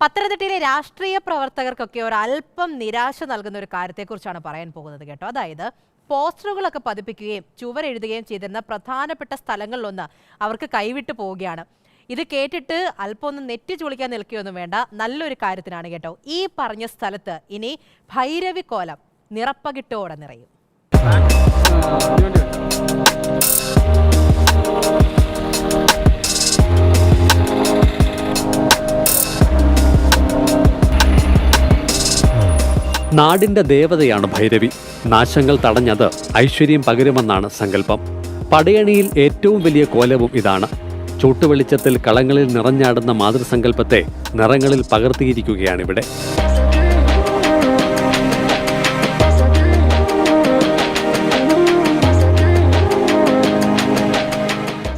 പത്തനംതിട്ടയിലെ രാഷ്ട്രീയ പ്രവർത്തകർക്കൊക്കെ ഒരു അല്പം നിരാശ നൽകുന്ന ഒരു കാര്യത്തെക്കുറിച്ചാണ് പറയാൻ പോകുന്നത് കേട്ടോ. അതായത് പോസ്റ്ററുകളൊക്കെ പതിപ്പിക്കുകയും ചുവരെഴുതുകയും ചെയ്തിരുന്ന പ്രധാനപ്പെട്ട സ്ഥലങ്ങളിലൊന്ന് അവർക്ക് കൈവിട്ടു പോവുകയാണ്. ഇത് കേട്ടിട്ട് അല്പം ഒന്ന് നെറ്റി ചുളിക്കാൻ നിൽക്കുകയൊന്നും വേണ്ട. നല്ലൊരു കാര്യത്തിനാണ് കേട്ടോ. ഈ പറഞ്ഞ സ്ഥലത്ത് ഇനി ഭൈരവി കോലം നിറപ്പകിട്ടോടെ നിറയും. നാടിന്റെ ദേവതയാണ് ഭൈരവി. നാശങ്ങൾ തടഞ്ഞത് ഐശ്വര്യം പകരുമെന്നാണ് സങ്കല്പം. പടയണിയിൽ ഏറ്റവും വലിയ കോലവും ഇതാണ്. ചൂട്ടുവെളിച്ചത്തിൽ കളങ്ങളിൽ നിറഞ്ഞാടുന്ന മാതൃസങ്കല്പത്തെ നിറങ്ങളിൽ പകർത്തിയിരിക്കുകയാണിവിടെ.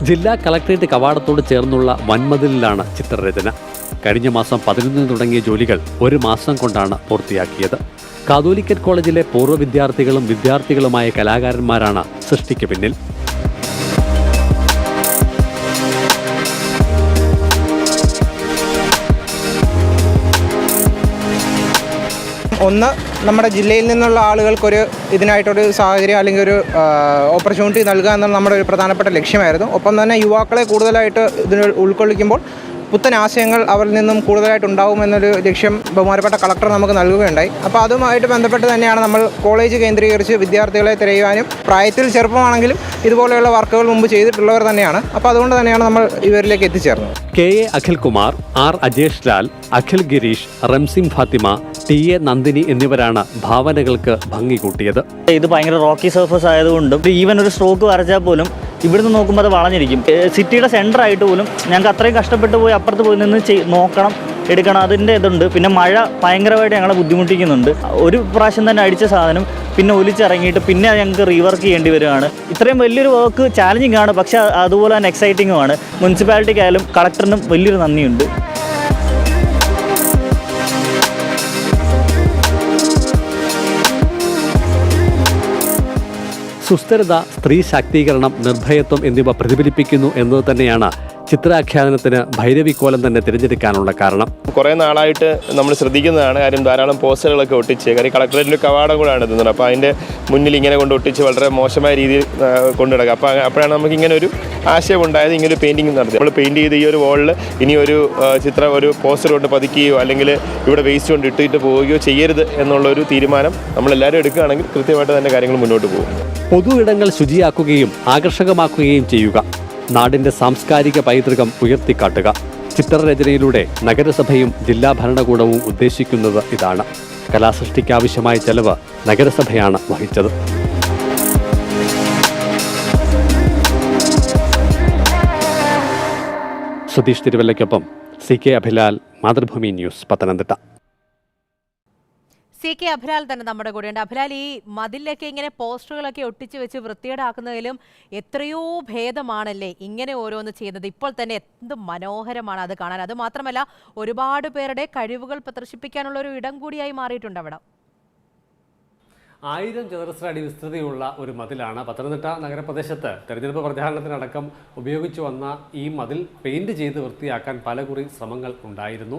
ജില്ലാ കളക്ടറേറ്റ് കവാടത്തോട് ചേർന്നുള്ള വൻമതിലിലാണ് ചിത്രരചന. കഴിഞ്ഞ മാസം പതിനൊന്നിന് തുടങ്ങിയ ജോലികൾ ഒരു മാസം കൊണ്ടാണ് പൂർത്തിയാക്കിയത്. കാതോലിക്കറ്റ് കോളേജിലെ പൂർവ വിദ്യാർത്ഥികളും വിദ്യാർത്ഥികളുമായ കലാകാരന്മാരാണ് സൃഷ്ടിക്ക് പിന്നിൽ. ഒന്ന് നമ്മുടെ ജില്ലയിൽ നിന്നുള്ള ആളുകൾക്കൊരു ഇതിനായിട്ടൊരു സാഹചര്യം അല്ലെങ്കിൽ ഒരു ഓപ്പർച്യൂണിറ്റി നൽകുക എന്നത് നമ്മുടെ ഒരു പ്രധാനപ്പെട്ട ലക്ഷ്യമായിരുന്നു. ഒപ്പം തന്നെ യുവാക്കളെ കൂടുതലായിട്ട് ഇതിന് ഉൾക്കൊള്ളിക്കുമ്പോൾ പുത്തൻ ആശയങ്ങൾ അവരിൽ നിന്നും കൂടുതലായിട്ട് ഉണ്ടാവുമെന്നൊരു ലക്ഷ്യം ബഹുമാനപ്പെട്ട കളക്ടർ നമുക്ക് നൽകുകയുണ്ടായി. അപ്പോൾ അതുമായിട്ട് ബന്ധപ്പെട്ട് തന്നെയാണ് നമ്മൾ കോളേജ് കേന്ദ്രീകരിച്ച് വിദ്യാർത്ഥികളെ തിരയുവാനും പ്രായത്തിൽ ചെറുപ്പമാണെങ്കിലും ഇതുപോലെയുള്ള വർക്കുകൾ മുമ്പ് ചെയ്തിട്ടുള്ളവർ തന്നെയാണ്. അപ്പോൾ അതുകൊണ്ട് തന്നെയാണ് നമ്മൾ ഇവരിലേക്ക് എത്തിച്ചേർന്നത്. K A Akhilkumar R Ajesh Lal Akhil Gireesh Ramsim Fathima T A Nandini എന്നിവരാണ് ഭാവനകൾക്ക് ഭംഗി കൂട്ടിയത്. ഇത് ഭയങ്കര റോക്കി സർഫസ് ആയതുകൊണ്ടും ഈവൻ ഒരു സ്ട്രോക്ക് വരച്ചാൽ പോലും ഇവിടുന്ന് നോക്കുമ്പോൾ അത് വളഞ്ഞിരിക്കും. സിറ്റിയുടെ സെന്റർ ആയിട്ട് പോലും ഞങ്ങൾക്ക് അത്രയും കഷ്ടപ്പെട്ട് പോയി അപ്പുറത്ത് പോയി നിന്ന് നോക്കണം എടുക്കണം അതിന്റെ ഇതുണ്ട്. പിന്നെ മഴ ഭയങ്കരമായിട്ട് ഞങ്ങളെ ബുദ്ധിമുട്ടിക്കുന്നുണ്ട്. ഒരു പ്രാവശ്യം തന്നെ അടിച്ച സാധനം പിന്നെ ഒലിച്ചിറങ്ങിയിട്ട് പിന്നെ ഞങ്ങൾക്ക് റീവർക്ക് ചെയ്യേണ്ടി വരികയാണ് ഇത്രയും വലിയൊരു വർക്ക് ചാലഞ്ചിങ് ആണ് പക്ഷേ അതുപോലെ തന്നെ എക്സൈറ്റിങ്ങുമാണ് മുനിസിപ്പാലിറ്റിക്കായാലും കളക്ടറിനും വലിയൊരു നന്ദിയുണ്ട്. സുസ്ഥിരത സ്ത്രീ ശാക്തീകരണം നിർഭയത്വം എന്നിവ പ്രതിഫലിപ്പിക്കുന്നു എന്നത് തന്നെയാണ് ചിത്രാഖ്യാനത്തിന് ഭൈരവിക്കോലം തന്നെ തിരഞ്ഞെടുക്കാനുള്ള കാരണം. കുറേ നാളായിട്ട് നമ്മൾ ശ്രദ്ധിക്കുന്നതാണ് കാര്യം ധാരാളം പോസ്റ്ററുകളൊക്കെ ഒട്ടിച്ച്. കാര്യം കളക്ടറേറ്റിന്റെ കവാടം കൂടാണ് എത്തുന്നത് അപ്പോൾ അതിന്റെ മുന്നിൽ ഇങ്ങനെ കൊണ്ട് ഒട്ടിച്ച് വളരെ മോശമായ രീതിയിൽ കൊണ്ടു നടക്കുക അപ്പോൾ അപ്പോഴാണ് നമുക്ക് ഇങ്ങനെ ഒരു ആശയം ഉണ്ടായത്. ഇങ്ങനെ ഒരു പെയിന്റിങ് നടത്തി. നമ്മൾ പെയിന്റ് ചെയ്ത് ഈ ഒരു വാളിൽ ഇനി ഒരു ചിത്രം ഒരു പോസ്റ്റർ കൊണ്ട് പതിക്കുകയോ അല്ലെങ്കിൽ ഇവിടെ വേസ്റ്റ് കൊണ്ട് ഇട്ടിട്ട് പോവുകയോ ചെയ്യരുത് എന്നുള്ളൊരു തീരുമാനം നമ്മളെല്ലാവരും എടുക്കുകയാണെങ്കിൽ കൃത്യമായിട്ട് തന്നെ കാര്യങ്ങൾ മുന്നോട്ട് പോകും. പൊതു ഇടങ്ങൾ ശുചിയാക്കുകയും ആകർഷകമാക്കുകയും ചെയ്യുക. നാടിന്റെ സാംസ്കാരിക പൈതൃകം ഉയർത്തിക്കാട്ടുക. ചിത്രരചനയിലൂടെ നഗരസഭയും ജില്ലാ ഭരണകൂടവും ഉദ്ദേശിക്കുന്നത് ഇതാണ്. കലാസൃഷ്ടിക്കാവശ്യമായ ചെലവ് നഗരസഭയാണ് വഹിച്ചത്. Sudheesh തിരുവല്ലയ്ക്കൊപ്പം C K Abhilal Mathrubhumi news Pathanamthitta. C K Abhilal തന്നെ നമ്മുടെ കൂടെയുണ്ട്. അഭിലാൽ ഈ മതിലൊക്കെ ഇങ്ങനെ പോസ്റ്ററുകളൊക്കെ ഒട്ടിച്ചു വെച്ച് വൃത്തികേടാക്കുന്നതിലും എത്രയോ ഭേദമാണല്ലേ ഇങ്ങനെ ഓരോന്ന് ചെയ്യുന്നത്. ഇപ്പോൾ തന്നെ എന്ത് മനോഹരമാണ് അത് കാണാൻ. അത് മാത്രമല്ല ഒരുപാട് പേരുടെ കഴിവുകൾ പ്രദർശിപ്പിക്കാനുള്ള ഒരു ഇടം കൂടിയായി മാറിയിട്ടുണ്ട് അവിടെ. ആയിരം ചതുരശ്ര അടി വിസ്തൃതിയുള്ള ഒരു മതിലാണ് പത്തനംതിട്ട നഗരപ്രദേശത്ത് തെരഞ്ഞെടുപ്പ് പ്രചാരണത്തിനടക്കം ഉപയോഗിച്ചു വന്ന ഈ മതിൽ പെയിന്റ് ചെയ്ത് വൃത്തിയാക്കാൻ പലകുറി ശ്രമങ്ങൾ ഉണ്ടായിരുന്നു.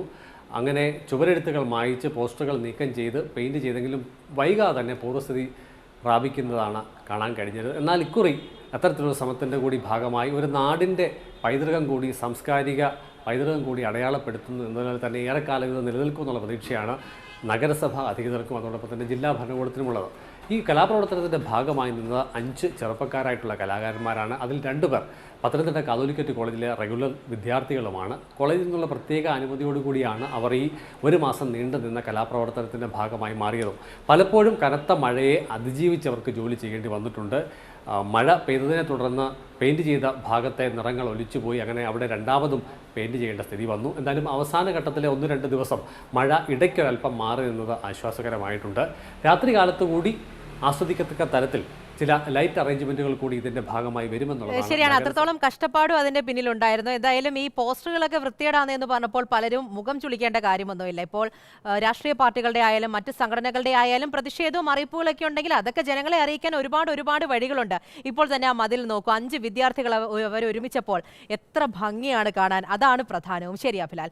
അങ്ങനെ ചുവരെഴുത്തുകൾ മായിച്ച് പോസ്റ്ററുകൾ നീക്കം ചെയ്ത് പെയിന്റ് ചെയ്തെങ്കിലും വൈകാതെ തന്നെ പൂർവസ്ഥിതി പ്രാപിക്കുന്നതാണ് കാണാൻ കഴിഞ്ഞത്. എന്നാൽ ഇക്കുറി അത്തരത്തിലുള്ള ശ്രമത്തിന്റെ കൂടി ഭാഗമായി ഒരു നാടിന്റെ പൈതൃകം കൂടി സാംസ്കാരിക പൈതൃകം കൂടി അടയാളപ്പെടുത്തുന്നു എന്നതിനാൽ തന്നെ ഏറെക്കാലം ഇത് നിലനിൽക്കുമെന്നുള്ള പ്രതീക്ഷയാണ് നഗരസഭ അധികൃതർക്കും അതോടൊപ്പം തന്നെ ജില്ലാ ഭരണകൂടത്തിനുമുള്ളത്. ഈ കലാപ്രവർത്തനത്തിന്റെ ഭാഗമായി നിന്നത് അഞ്ച് ചെറുപ്പക്കാരായിട്ടുള്ള കലാകാരന്മാരാണ്. അതിൽ രണ്ടുപേർ പത്തനംതിട്ട കാതോലിക്കറ്റ് കോളേജിലെ റെഗുലർ വിദ്യാർത്ഥികളുമാണ്. കോളേജിൽ നിന്നുള്ള പ്രത്യേക അനുമതിയോടുകൂടിയാണ് അവർ ഈ ഒരു മാസം നീണ്ടു നിന്ന കലാപ്രവർത്തനത്തിന്റെ ഭാഗമായി മാറിയതും. പലപ്പോഴും കനത്ത മഴയെ അതിജീവിച്ചവർക്ക് ജോലി ചെയ്യേണ്ടി വന്നിട്ടുണ്ട്. മഴ പെയ്തതിനെ തുടർന്ന് പെയിന്റ് ചെയ്ത ഭാഗത്തെ നിറങ്ങൾ ഒലിച്ചുപോയി അങ്ങനെ അവിടെ രണ്ടാമതും പെയിന്റ് ചെയ്യേണ്ട സ്ഥിതി വന്നു. എന്തായാലും അവസാന ഘട്ടത്തിലെ ഒന്ന് രണ്ട് ദിവസം മഴ ഇടയ്ക്കൊരൽപ്പം മാറി നിന്നത് ആശ്വാസകരമായിട്ടുണ്ട്. രാത്രി കാലത്ത് കൂടി ആസ്വദിക്കത്തക്ക തരത്തിൽ ചില ലൈറ്റ് അറേഞ്ച്മെന്റുകൾ കൂടി ഇതിന്റെ ഭാഗമായി വരുമെന്നുള്ളതാണ് ശരിയാണ്. അത്രത്തോളം കഷ്ടപ്പാടും അതിന്റെ പിന്നിലുണ്ടായിരുന്നു. എന്തായാലും ഈ പോസ്റ്ററുകളൊക്കെ വൃത്തികേടാണെന്ന് പറഞ്ഞപ്പോൾ പലരും മുഖം ചുളിക്കേണ്ട കാര്യമൊന്നുമില്ല. ഇപ്പോൾ രാഷ്ട്രീയ പാർട്ടികളുടെ ആയാലും മറ്റ് സംഘടനകളുടെ ആയാലും പ്രതിഷേധവും അറിയിപ്പുകളൊക്കെ ഉണ്ടെങ്കിൽ അതൊക്കെ ജനങ്ങളെ അറിയിക്കാൻ ഒരുപാട് ഒരുപാട് വഴികളുണ്ട്. ഇപ്പോൾ തന്നെ ആ മതിൽ നോക്കൂ. അഞ്ച് വിദ്യാർത്ഥികൾ അവ- അവർ ഒരുമിച്ചപ്പോൾ എത്ര ഭംഗിയാണ് കാണാൻ. അതാണ് പ്രധാനവും. ശരിയാ അഭിലാൽ.